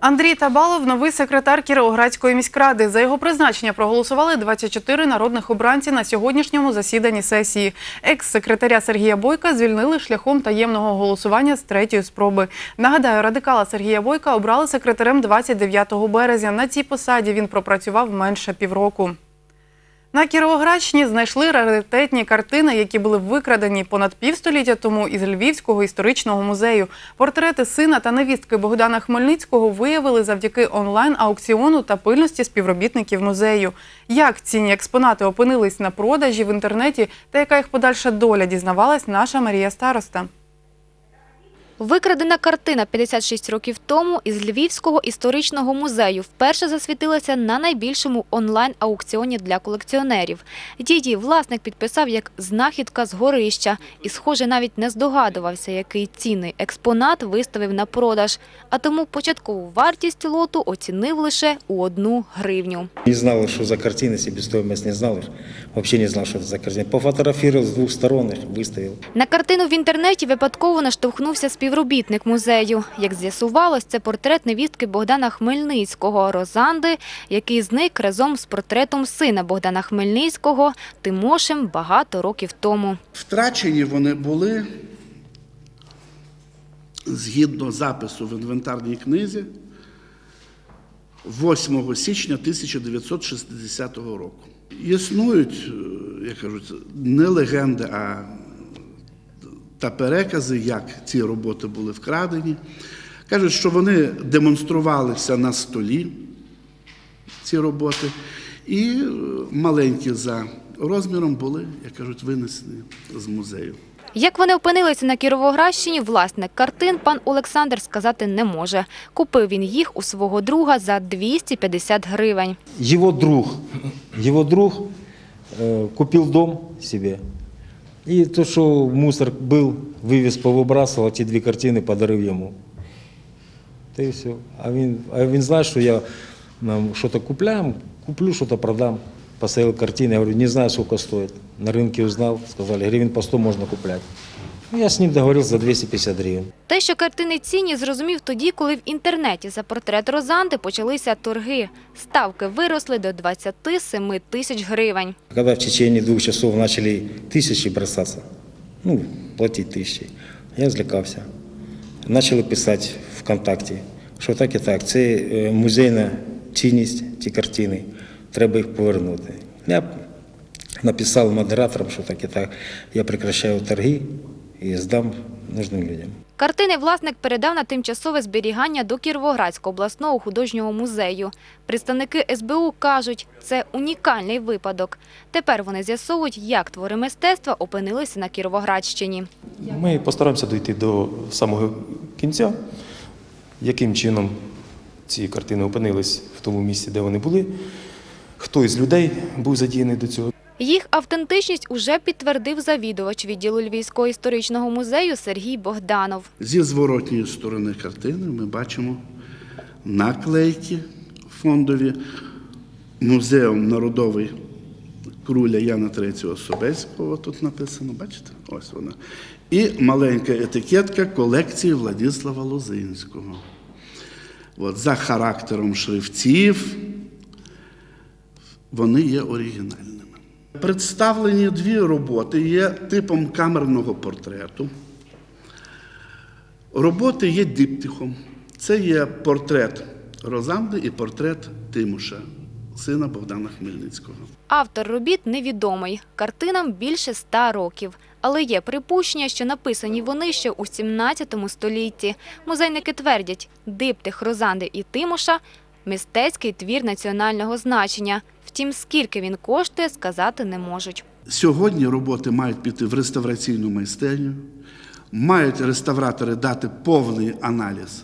Андрій Табалов – новий секретар Кіровоградської міськради. За його призначення проголосували 24 народних обранці на сьогоднішньому засіданні сесії. Екс-секретаря Сергія Бойка звільнили шляхом таємного голосування з третьої спроби. Нагадаю, радикала Сергія Бойка обрали секретарем 29 березня. На цій посаді він пропрацював менше півроку. На Кіровоградщині знайшли раритетні картини, які були викрадені понад півстоліття тому із Львівського історичного музею. Портрети сина та невістки Богдана Хмельницького виявили завдяки онлайн-аукціону та пильності співробітників музею. Як цінні експонати опинились на продажі в інтернеті та яка їх подальша доля, дізнавалась наша Марія Староста. Викрадена картина 56 років тому із Львівського історичного музею вперше засвітилася на найбільшому онлайн-аукціоні для колекціонерів. Її власник підписав як знахідка з горища і, схоже, навіть не здогадувався, який цінний експонат виставив на продаж. А тому початкову вартість лоту оцінив лише у одну гривню. Не знал, что за картина, себестоимость не знал. Вообще не знал, что это за картина. Пофотографировал с двух сторон их, выставил. На картину в інтернеті випадково наштовхнувся співробітник музею. Як з'ясувалось, це портрет невістки Богдана Хмельницького Розанди, який зник разом з портретом сина Богдана Хмельницького Тимошем багато років тому. Втрачені вони були згідно запису в інвентарній книзі 8 січня 1960 року. Існують, е, як кажуть, не легенди, а та перекази, як ці роботи були вкрадені. Кажуть, що вони демонструвалися на столі, ці роботи, і е, маленькі за розміром були, як кажуть, винесені з музею. Як вони опинилися на Кіровоградщині, власник картин пан Олександр сказати не може. Купив він їх у свого друга за 250 гривень. Его друг, его друг э, купил дом себе. И то, что мусор был, вывез, повыбрасывал, ті дві картини подарив йому. Та і все. А він, а він знає, що я нам что-то купляем, куплю, что-то продам. Поставил картины, я говорю, не знаю, сколько стоит. На рынке узнал, сказали, гривен по 100 можно куплять. Ну, я с ним договорился за 250 гривен. Те, що картини цінні, зрозумів тоді, коли в інтернеті за портрет Розанди почалися торги. Ставки виросли до 27 тисяч гривень. Когда в течение двух часов начали тысячи бросаться, ну, платить тысячи, я злякався. Почали писати ВКонтакті, що так і так, це е, музейна цінність, ті картини, треба їх повернути. Я написав модераторам, що так і так, я прекращаю торги і здам нужним людям. Картини власник передав на тимчасове зберігання до Кіровоградського обласного художнього музею. Представники СБУ кажуть, це унікальний випадок. Тепер вони з'ясовують, як твори мистецтва опинилися на Кіровоградщині. Ми постараємося дійти до самого кінця, яким чином ці картини опинились в тому місці, де вони були, хто із людей був задіяний до цього. Їх автентичність уже підтвердив завідувач відділу Львівського історичного музею Сергій Богданов. Зі зворотньої сторони картини ми бачимо наклейки фондові музеум народовий круля Яна III Собецького. Тут написано, бачите? Ось вона. І маленька етикетка колекції Владислава Лозинського. От, за характером шрифтів вони є оригінальними. Представлені дві роботи є типом камерного портрету. Роботи є диптихом. Це є портрет Розанди і портрет Тимуша, сина Богдана Хмельницького. Автор робіт невідомий. Картинам більше ста років. Але є припущення, що написані вони ще у 17 столітті. Музейники твердять, диптих Розанди і Тимоша – мистецький твір національного значення. Втім, скільки він коштує, сказати не можуть. Сьогодні роботи мають піти в реставраційну майстерню, мають реставратори дати повний аналіз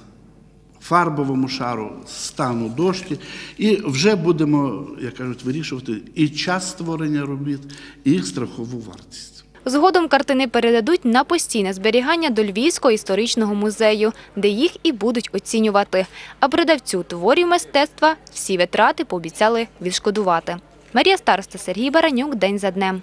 фарбовому шару, стану дошки, і вже будемо, як кажуть, вирішувати і час створення робіт, і їх страхову вартість. Згодом картини передадуть на постійне зберігання до Львівського історичного музею, де їх і будуть оцінювати. А продавцю творів мистецтва всі витрати пообіцяли відшкодувати. Марія Староста, Сергій Баранюк. День за днем.